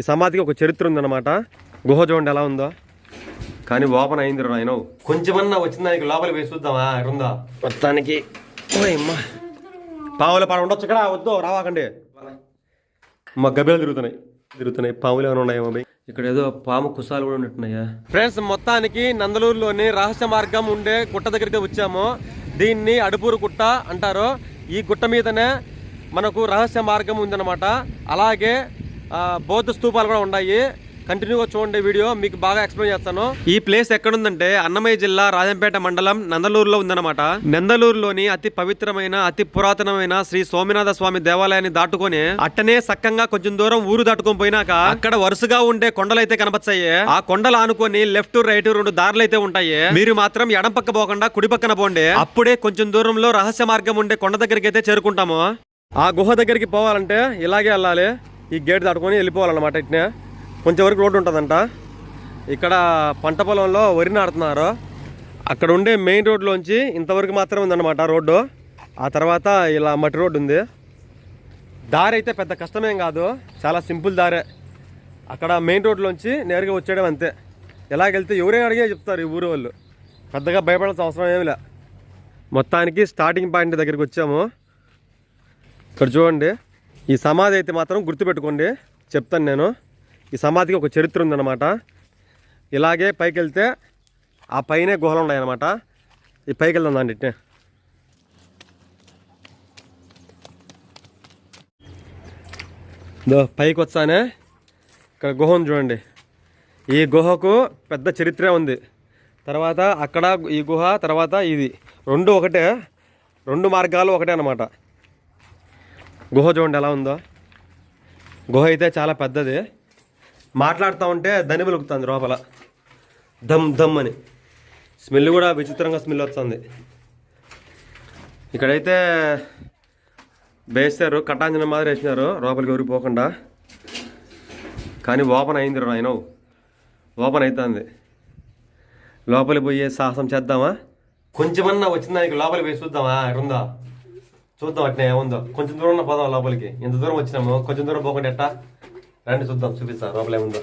ఈ సమాధికి ఒక చరిత్ర ఉందన్నమాట. గుహ చూడండి ఎలా ఉందో. కానీ ఓపెన్ అయింది ఆయన కొంచెమన్నా వచ్చిన దానికి లోపలికి వేసి చూద్దామా ఉందా మొత్తానికి పావుల పాడ ఉండొచ్చు ఇక్కడ వద్దు రావాకండి. మా గబ్బెలు తిరుగుతున్నాయి. తిరుగుతున్నాయి. పాములు ఏమైనా ఉన్నాయో ఇక్కడ ఏదో పాము కుసాలు కూడా ఉన్నట్టున్నాయా? ఫ్రెండ్స్ మొత్తానికి నందలూరులోని రహస్య మార్గం ఉండే గుట్ట దగ్గరికి వచ్చాము. దీన్ని అడుపూరు గుట్ట అంటారు. ఈ గుట్ట మీదనే మనకు రహస్య మార్గం ఉందన్నమాట. అలాగే బౌద్ధ స్తూపాలు కూడా ఉన్నాయి. కంటిన్యూగా చూడండి వీడియో మీకు బాగా ఎక్స్ప్లెయిన్ చేస్తాను. ఈ ప్లేస్ ఎక్కడుందంటే అన్నమయ్య జిల్లా రాజంపేట మండలం నందలూరులో ఉందన్నమాట. నందలూరులోని అతి పవిత్రమైన అతి పురాతనమైన శ్రీ సోమనాథ స్వామి దేవాలయాన్ని దాటుకొని అట్టనే సక్కంగా కొంచెం దూరం ఊరు దాటుకొని పోయినాక అక్కడ వరుసగా ఉండే కొండలు అయితే కనపచ్చాయి. ఆ కొండలు ఆనుకొని లెఫ్ట్ రైట్ రెండు దారులు అయితే ఉంటాయి. మీరు మాత్రం ఎడం పక్క పోకుండా కుడి పక్కన పోండి. అప్పుడే కొంచెం దూరంలో రహస్య మార్గం ఉండే కొండ దగ్గరికి అయితే చేరుకుంటాము. ఆ గుహ దగ్గరికి పోవాలంటే ఇలాగే వెళ్ళాలి. ఈ గేట్ దాటుకొని వెళ్ళిపోవాలన్నమాట ఇట్నే. కొంచెం వరకు రోడ్డు ఉంటుందంట. ఇక్కడ పంట పొలంలో వరి నాడుతున్నారు అక్కడ ఉండే మెయిన్ రోడ్లోంచి ఇంతవరకు మాత్రమే ఉందన్నమాట రోడ్డు. ఆ తర్వాత ఇలా మట్టి రోడ్డు ఉంది. దారి అయితే పెద్ద కష్టమేం కాదు. చాలా సింపుల్ దారే. అక్కడ మెయిన్ రోడ్లోంచి నేరుగా వచ్చేయడం అంతే. ఎలాగెళ్తే ఎవరైనా అడిగే చెప్తారు ఈ ఊరు వాళ్ళు. పెద్దగా భయపడాల్సిన అవసరం ఏమి లే. మొత్తానికి స్టార్టింగ్ పాయింట్ దగ్గరికి వచ్చాము. ఇక్కడ చూడండి. ఈ సమాధి అయితే మాత్రం గుర్తుపెట్టుకోండి. చెప్తాను నేను. ఈ సమాధికి ఒక చరిత్ర ఉందన్నమాట. ఇలాగే పైకి వెళ్తే ఆ పైనే గుహలు ఉన్నాయన్నమాట. ఈ పైకి వెళ్దాం దాన్ని పైకి వచ్చానే ఇక్కడ గుహ ఉంది చూడండి. ఈ గుహకు పెద్ద చరిత్ర ఉంది. తర్వాత అక్కడ ఈ గుహ తర్వాత ఇది. రెండు ఒకటే. రెండు మార్గాలు ఒకటే అన్నమాట. గుహ చూడండి ఎలా ఉందో. గుహ అయితే చాలా పెద్దది. మాట్లాడుతూ ఉంటే దని వెలుగుతుంది లోపల. దమ్ దమ్ అని. స్మెల్ కూడా విచిత్రంగా స్మెల్ వస్తుంది. ఇక్కడైతే వేస్తారు కటాంజన మాదిరి వేసినారు లోపలికి ఎవరికి పోకుండా కానీ ఓపెన్ అయింది ఆయన ఓపెన్ అవుతుంది లోపలికి పోయే సాహసం చేద్దామా? కొంచెమన్నా వచ్చిన దానికి లోపలికి పోయి చూద్దామా? ఉందా చూద్దాం అట్నే ఏముందో. కొంచెం దూరం పోదాం లోపలికి. ఇంత దూరం వచ్చినాము. కొంచెం దూరం పోకుండా ఎట్టా? రండి చూద్దాం చూపిస్తా. లోపల ఏముందో.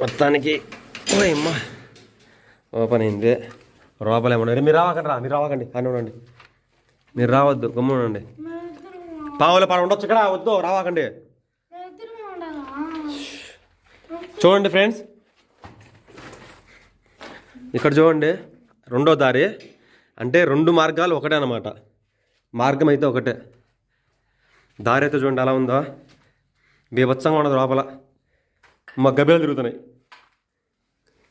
మొత్తానికి ఓయమ్మా ఓపెన్ అయింది. లోపల ఏమన్నా మీరు రావకండి రా మీరు రావకండి. అని ఉండండి మీరు రావద్దు గమ్మున ఉండండి. పావుల పాడ ఉండొచ్చు ఇక్కడ వద్దు రావకండి. చూడండి ఫ్రెండ్స్. ఇక్కడ చూడండి రెండో దారి. అంటే రెండు మార్గాలు ఒకటే అన్నమాట మార్గం అయితే ఒకటే. దారి అయితే చూడండి అలా ఉందో? బీభత్సంగా ఉండదు లోపల. మా గబ్బిలాలు తిరుగుతున్నాయి.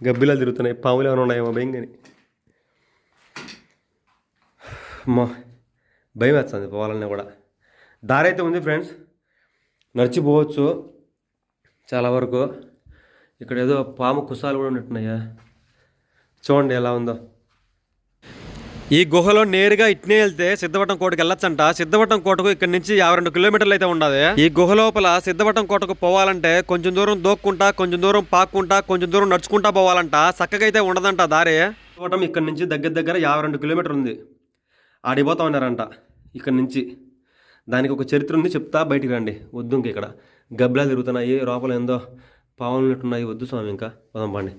గబ్బిలాలు తిరుగుతున్నాయి. పాములు ఏమైనా ఉన్నాయేమో భయం కానీ మా భయం వేస్తుంది పోవాలన్నా కూడా. దారి అయితే ఉంది ఫ్రెండ్స్. నడిచిపోవచ్చు చాలా వరకు. ఇక్కడ ఏదో పాము కుసాలు కూడా ఉన్నట్టున్నాయా? చూడండి ఎలా ఉందో. ఈ గుహలో నేరుగా ఇట్నే వెళ్తే సిద్ధవటం కోటకి వెళ్ళొచ్చంట. సిద్ధవటం కోటకు ఇక్కడ నుంచి యాభై రెండు కిలోమీటర్లు అయితే ఉండదు ఈ గుహ లోపల సిద్ధవటం కోటకు పోవాలంటే కొంచెం దూరం దోక్కుంటా కొంచెం దూరం పాక్కుంటా కొంచెం దూరం నడుచుకుంటా పోవాలంట. చక్కగా అయితే ఉండదంట దారి. సిద్ధవటం ఇక్కడ నుంచి దగ్గర దగ్గర యాభై రెండు కిలోమీటర్ ఉంది. ఆడిపోతా ఉన్నారంట ఇక్కడ నుంచి. దానికి ఒక చరిత్ర ఉంది చెప్తా బయటికి రండి. వద్దు ఇంక ఇక్కడ. గబ్బిలాలు తిరుగుతున్నాయి లోపల ఏందో పావులు ఉన్నట్టున్నాయి వద్దు స్వామి ఇంకా పదం పండి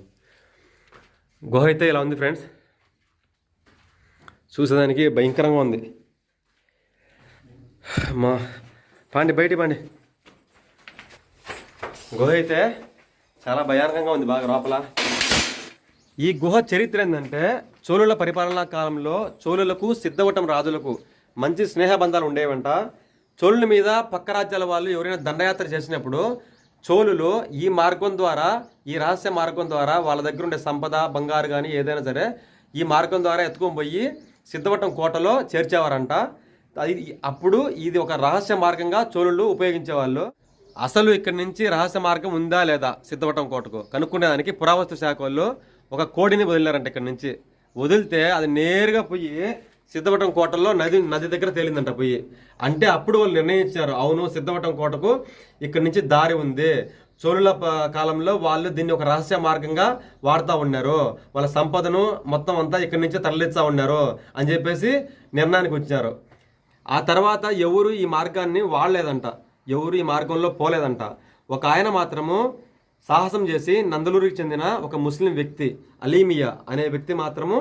గుహ అయితే ఇలా ఉంది ఫ్రెండ్స్. చూసేదానికి భయంకరంగా ఉంది. మా పాండి బయటి పాండి. గుహ అయితే చాలా భయానకంగా ఉంది బాగా లోపల. ఈ గుహ చరిత్ర ఏంటంటే చోళుల పరిపాలనా కాలంలో చోళులకు సిద్ధవటం రాజులకు మంచి స్నేహబంధాలు ఉండేవంట. చోళుల మీద పక్క రాజ్యాల వాళ్ళు ఎవరైనా దండయాత్ర చేసినప్పుడు చోళులు ఈ మార్గం ద్వారా ఈ రహస్య మార్గం ద్వారా వాళ్ళ దగ్గర ఉండే సంపద బంగారు కానీ ఏదైనా సరే ఈ మార్గం ద్వారా ఎత్తుకొని పోయి సిద్ధవటం కోటలో చేర్చేవారంట. అది అప్పుడు ఇది ఒక రహస్య మార్గంగా చోళులు ఉపయోగించేవాళ్ళు. అసలు ఇక్కడి నుంచి రహస్య మార్గం ఉందా లేదా సిద్ధవటం కోటకు? కనుక్కునేదానికి పురావస్తు శాఖ వాళ్ళు ఒక కోడిని వదిలారంట ఇక్కడి నుంచి. వదిలితే అది నేరుగా పోయి సిద్ధవటం కోటలో నది నది దగ్గర తేలిందంట పోయి. అంటే అప్పుడు వాళ్ళు నిర్ణయించారు అవును సిద్ధవటం కోటకు ఇక్కడి నుంచి దారి ఉంది. చోళుల కాలంలో వాళ్ళు దీన్ని ఒక రహస్య మార్గంగా వాడుతూ ఉన్నారు. వాళ్ళ సంపదను మొత్తం అంతా ఇక్కడి నుంచే తరలిస్తా ఉన్నారు అని చెప్పేసి నిర్ణయానికి వచ్చారు ఆ తర్వాత ఎవరు ఈ మార్గాన్ని వాడలేదంట. ఎవరు ఈ మార్గంలో పోలేదంట. ఒక ఆయన మాత్రము సాహసం చేసి నందలూరుకి చెందిన ఒక ముస్లిం వ్యక్తి అలీమియా అనే వ్యక్తి మాత్రము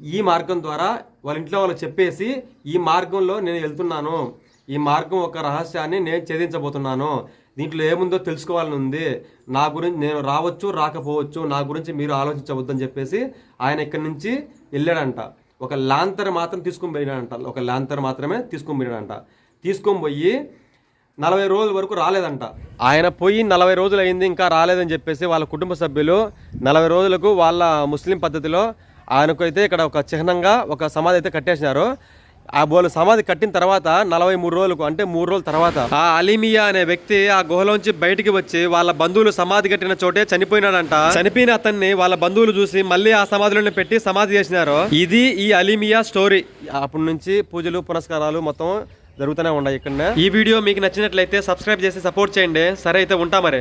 ఈ మార్గం ద్వారా వాళ్ళ ఇంట్లో వాళ్ళు చెప్పేసి ఈ మార్గంలో నేను వెళ్తున్నాను. ఈ మార్గం ఒక రహస్యాన్ని నేను ఛేదించబోతున్నాను. దీంట్లో ఏముందో తెలుసుకోవాలని ఉంది నా గురించి నేను రావచ్చు రాకపోవచ్చు నా గురించి మీరు ఆలోచించవద్దని చెప్పేసి ఆయన ఇక్కడి నుంచి వెళ్ళాడంట. ఒక లాంతర్ మాత్రం తీసుకొని పోయినాడంట. ఒక లాంతర్ మాత్రమే తీసుకొని పోయినాడంట. తీసుకొని పోయి నలభై రోజుల వరకు రాలేదంట. ఆయన పోయి నలభై రోజులు అయింది ఇంకా రాలేదని చెప్పేసి వాళ్ళ కుటుంబ సభ్యులు నలభై రోజులకు వాళ్ళ ముస్లిం పద్ధతిలో ఆయనకు అయితే ఇక్కడ ఒక చిహ్నంగా ఒక సమాధి అయితే కట్టేసినారు. ఆ బోల సమాధి కట్టిన తర్వాత నలభై మూడు రోజులకు అంటే మూడు రోజుల తర్వాత ఆ అలీమియా అనే వ్యక్తి ఆ గుహలోంచి బయటికి వచ్చి వాళ్ళ బంధువులు సమాధి కట్టిన చోటే చనిపోయినాడంట. చనిపోయిన అతన్ని వాళ్ళ బంధువులు చూసి మళ్ళీ ఆ సమాధిలోనే పెట్టి సమాధి చేసినారు. ఇది ఈ అలీమియా స్టోరీ. అప్పటి నుంచి పూజలు పునస్కారాలు మొత్తం జరుగుతూనే ఉన్నాయి ఇక్కడ ఈ వీడియో మీకు నచ్చినట్లయితే సబ్స్క్రైబ్ చేసి సపోర్ట్ చేయండి. సరే అయితే ఉంటా మరి.